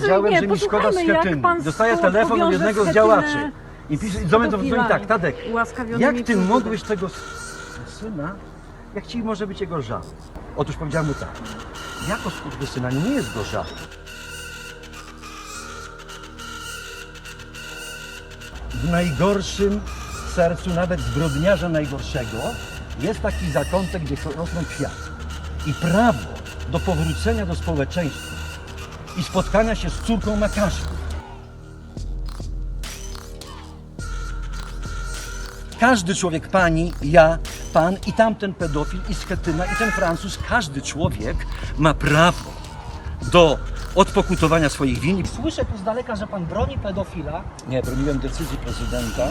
powiedziałem, że mi szkoda posłuchajmy, jak Schetyny. pan Dostaję telefon od powiąże jednego z Schetynę działaczy. I pisze, i do mnie to pedofilami tak, Tadek, ułaskawionymi jak ty przez mogłeś tego s- syna, jak ci może być jego żal? Otóż powiedziałem mu tak, jako skurwysyna nie jest go żal. W najgorszym sercu, nawet zbrodniarza najgorszego, jest taki zakątek, gdzie rosną kwiaty. I prawo do powrócenia do społeczeństwa i spotkania się z córką Makaszków. Każdy człowiek, pani, ja, pan i tamten pedofil, i Schetyna, i ten Francuz, każdy człowiek ma prawo do odpokutowania swoich win. Słyszę tu z daleka, że pan broni pedofila, Nie, broniłem decyzji prezydenta.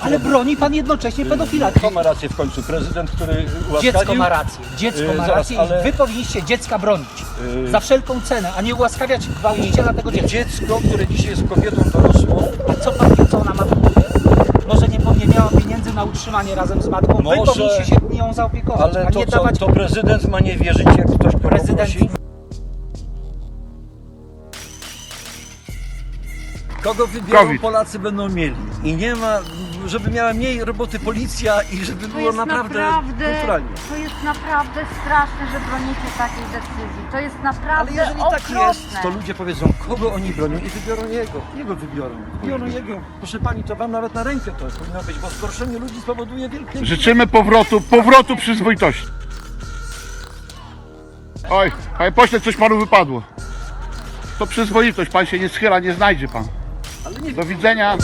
ale broni pan jednocześnie pedofila. Kto ma rację w końcu? Prezydent, który ułaskawił? Dziecko ma rację. Dziecko Yy, ma zaraz, rację ale- i wy powinniście dziecka bronić. Yy. Za wszelką cenę, a nie ułaskawiać gwałciciela tego dziecka. Dziecko, które dzisiaj jest kobietą dorosłą, A co pan wie, co ona ma w głowie? Może nie, nie miała pieniędzy na utrzymanie razem z matką. Wy Może- powinniście się nią zaopiekować, ale a to nie co, dawać to prezydent ma nie wierzyć, jak ktoś go prezydent. poprosi? Kogo wybiorą COVID. Polacy będą mieli. I nie ma, żeby miała mniej roboty policja i żeby To było naprawdę, naprawdę, kulturalnie. to jest naprawdę straszne, że bronicie takiej decyzji. To jest Ale naprawdę jeżeli tak okropne. jest, to ludzie powiedzą, kogo oni bronią i wybiorą jego. Jego wybiorą. Wybiorą jego. Proszę pani, to wam nawet na rękę to powinno być, bo zgorszenie ludzi spowoduje wielkie... Życzymy powrotu, powrotu przyzwoitości. Oj, panie pośle, coś panu wypadło. To przyzwoitość, pan się nie schyla, nie znajdzie pan. Ale nie Do widzenia.